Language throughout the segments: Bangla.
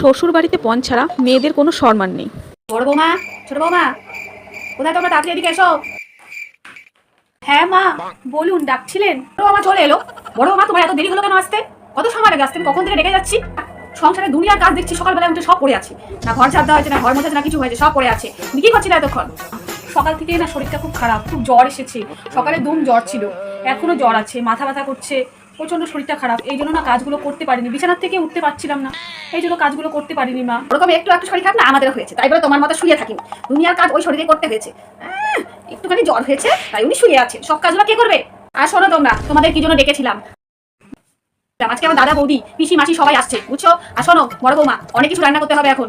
শ্বশুর বাড়িতে পণ ছাড়া মেয়েদের কোনো সম্মান নেই। বড় বৌমা, ছোট বৌমা, কোথায় তোমরা তাড়াতাড়ি এদিকে এসো? হ্যাঁ মা, বলুন, ডাকছিলেন। বড় বৌমা চলে এলো। বড় বৌমা, তোমার এত দেরি হলো কেন আসতে? কত সময় লাগে আসতে? কখন থেকে ডেকে যাচ্ছি? সংসারে দুনিয়ার কাজ দেখছি সকালবেলা উঠে সব পড়ে আছে। না ঘর ঝাড় দেওয়া হয়েছে, না ঘর মধ্যে না কিছু হয়েছে, সব পড়ে আছে। তুমি কি করছিলে এতক্ষণ? সকাল থেকে না শরীরটা খুব খারাপ, খুব জ্বর এসেছে। সকালে দুম জ্বর ছিল। এখনও জ্বর আছে, মাথা ব্যথা করছে। প্রচণ্ড শরীরটা খারাপ, এই জন্য না কাজগুলো করতে পারিনি। বিছানার থেকে উঠতে পারছিলাম না, এই জন্য কাজগুলো করতে পারিনি মা। ওরকম একটু একটু শরীর খারাপ না? আমাদের হয়েছে, তাই বলে তোমার মতো শুয়ে থাকি দুনিয়ার কাজ ওই শরীরে করতে হয়েছে। একটুখানি জ্বর হয়েছে, তাই উনি শুয়ে আছেন। সব কাজগুলো কে করবে? আর শোনো তোমরা, তোমাদের কি জন্য ডেকেছিলাম? আজকে আমার দাদা, বৌদি পিসি মাসি সবাই আসছে, বুঝছ? আর শোনো, বড় বৌমা, অনেক কিছু রান্না করতে হবে এখন।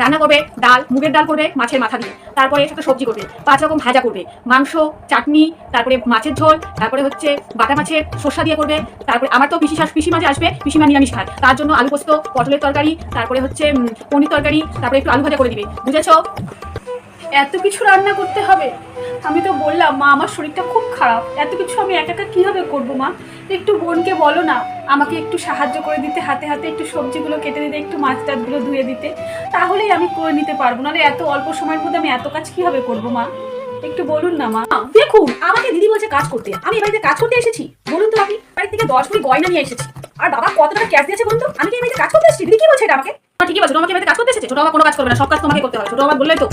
রান্না করবে, ডাল, মুগের ডাল করবে, মাছের মাথা দিয়ে। তারপরে একটা সবজি করবে, পাঁচ রকম ভাজা করবে। মাংস, চাটনি, তারপরে মাছের ঝোল, তারপরে হচ্ছে বাটা মাছের শস্যা দিয়ে করবে। তারপরে আমার তো পিসি শাস পিসি মাঝে আসবে, পিসিমা নিরামিষ খায় তার জন্য আলু পোস্ত, পটলের তরকারি, তারপরে হচ্ছে পনির তরকারি, তারপরে একটু আলু ভাজা করে দিবে। বুঝেছ? এত কিছু রান্না করতে হবে? আমি তো বললাম, মা, আমার শরীরটা খুব খারাপ। এত কিছু আমি একা একা কীভাবে করব, মা? একটু বোনকে বলো না, আমাকে একটু সাহায্য করে দিতে, হাতে হাতে একটু সবজিগুলো কেটে দিতে, একটু মাছ টাছগুলো ধুয়ে দিতে। তাহলেই আমি করে নিতে পারব, নাহলে এত অল্প সময়ের মধ্যে আমি এত কাজ কীভাবে করব, মা? একটু বলুন না, মা। দেখুন, আমাকে দিদি বলছে কাজ করতে। আমি বাড়িতে কাজ করতে এসেছি। বলুন তো আমি বাড়ি থেকে দশ কোটি গয়না নিয়ে এসেছি। আর বাবা কত টাকা ক্যাশ দিয়েছে বলুন তো? আমি কি এই বাড়িতে কাজ করতে এসেছি? দিদি কি বলছে এটা আমাকে? ঠিকই বলছো তোমাকে বাড়িতে কাজ করতে এসেছে? ছোট বাবা কোনো কাজ করবে না, সব কাজ তোমাকে করতে হবে। ছোট বাবা বললে তো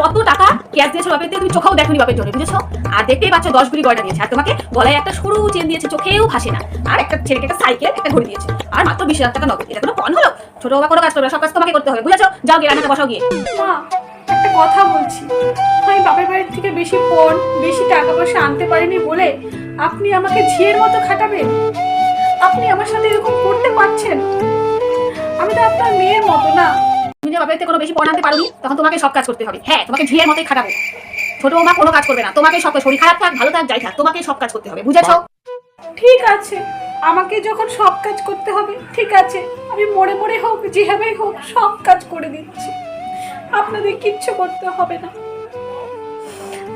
কত টাকা ক্যাশ দিয়েছ বাপের তুমি চোখেও দেখনি বাপের জন্য, বুঝেছ? আর দেখতেই পাচ্ছ দশ গুলি গয়না দিয়েছে। আর তোমাকে গলায় একটা সরু চেন দিয়েছে, চোখেও ভাসে না। আর একটা ছেলেকে একটা সাইকেল একটা ঘড়ি দিয়েছে। আর মাত্র বিশ হাজার টাকা নগদ। এটা কোনো পণ হলো? ছোট বাবা কোনো কাজ করবে সব কাজ তোমাকে করতে হবে, বুঝেছ? যাও গিয়ে রান্নাটা বসাও গিয়ে। মা, একটা কথা বলছি। আমি বাপের বাড়ির থেকে বেশি পণ বেশি টাকা পয়সা আনতে পারিনি বলে আপনি আমাকে ঝিয়ের মতো খাটাবেন? আপনি আমার সাথে এরকম করতে পারছেন? আমি তো আপনার মেয়ের মতো না। যে বাপের থেকে কোনো বেশি পণ আনতে পারোনি তখন তোমাকে সব কাজ করতে হবে। হ্যাঁ তোমাকে ঝিয়ের মতোই খাটাবো। ছোট বৌমা কোনো কাজ করবে না। তোমাকে সব শরীর খারাপ থাক ভালো থাক যাই থাক তোমাকে সব কাজ করতে হবে বুঝেছ? ঠিক আছে। আমাকে যখন সব কাজ করতে হবে ঠিক আছে। আমি মরে মরে হোক যেভাবেই হোক সব কাজ করে দিচ্ছি। আপনাদের কিচ্ছু করতে হবে না।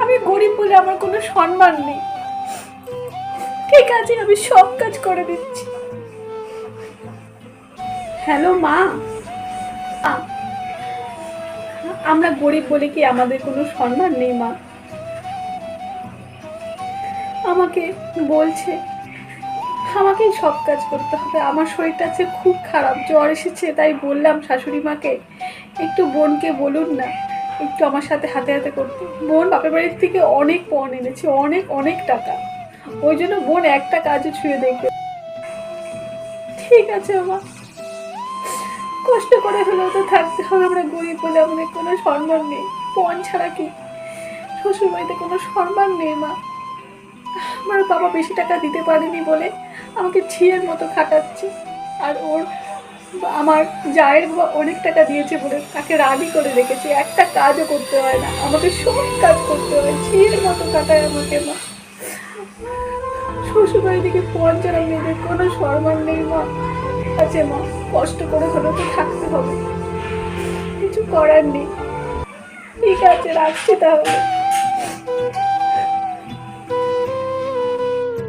আমি গরিব বলে আমার কোনো সম্মান নেই। ঠিক আছে আমি সব কাজ করে দিচ্ছি। হ্যালো মা মা, আমরা গরিব বলে কি আমাদের কোনো সম্মান নেই, মা? আমাকে বলছে আমাকেই সব কাজ করতে হবে। আমার শরীরটা আছে খুব খারাপ, জ্বর এসেছে, তাই বললাম শাশুড়ি মাকে, একটু বোনকে বলুন না, একটু আমার সাথে হাতে হাতে করতে। বোন বাপের বাড়ির থেকে অনেক পণ এনেছে, অনেক অনেক টাকা। ওই জন্য বোন একটা কাজও ছুঁয়ে দেখবে ঠিক আছে আমার কষ্ট করে হলেও তো থাকতে হবে, আমরা গরিব বলে আমাদের কোনো সম্মান নেই। পণ ছাড়া কি? শ্বশুর বাড়িতে কোনো সম্মান নেই, মা। আমার বাবা বেশি টাকা দিতে পারেনি বলে আমাকে ঝিয়ের মতো খাটাচ্ছে। আর ওর আমার জায়ের বাবা অনেক টাকা দিয়েছে বলে তাকে রানি করে রেখেছে। একটা কাজও করতে হয় না, আমাকে সব কাজ করতে হয়। ঝিয়ের মতো কাটায় আমাকে, মা। শ্বশুরবাড়ি থেকে পণ পঞ্চারা মেয়েদের কোনো সম্মান নেই, মা। আছে মা, কষ্ট করে হলেও তো থাকতে হবে। কিছু করার নেই। ঠিক আছে, রাখছি তাহলে।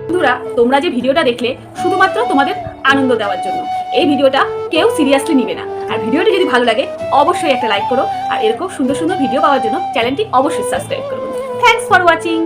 বন্ধুরা, তোমরা যে ভিডিওটা দেখলে, শুধুমাত্র তোমাদের আনন্দ দেওয়ার জন্য। এই ভিডিওটা কেউ সিরিয়াসলি নিবে না। আর ভিডিওটি যদি ভালো লাগে, অবশ্যই একটা লাইক করো। আর এরকম সুন্দর সুন্দর ভিডিও পাওয়ার জন্য চ্যানেলটি অবশ্যই সাবস্ক্রাইব করো। Thanks for watching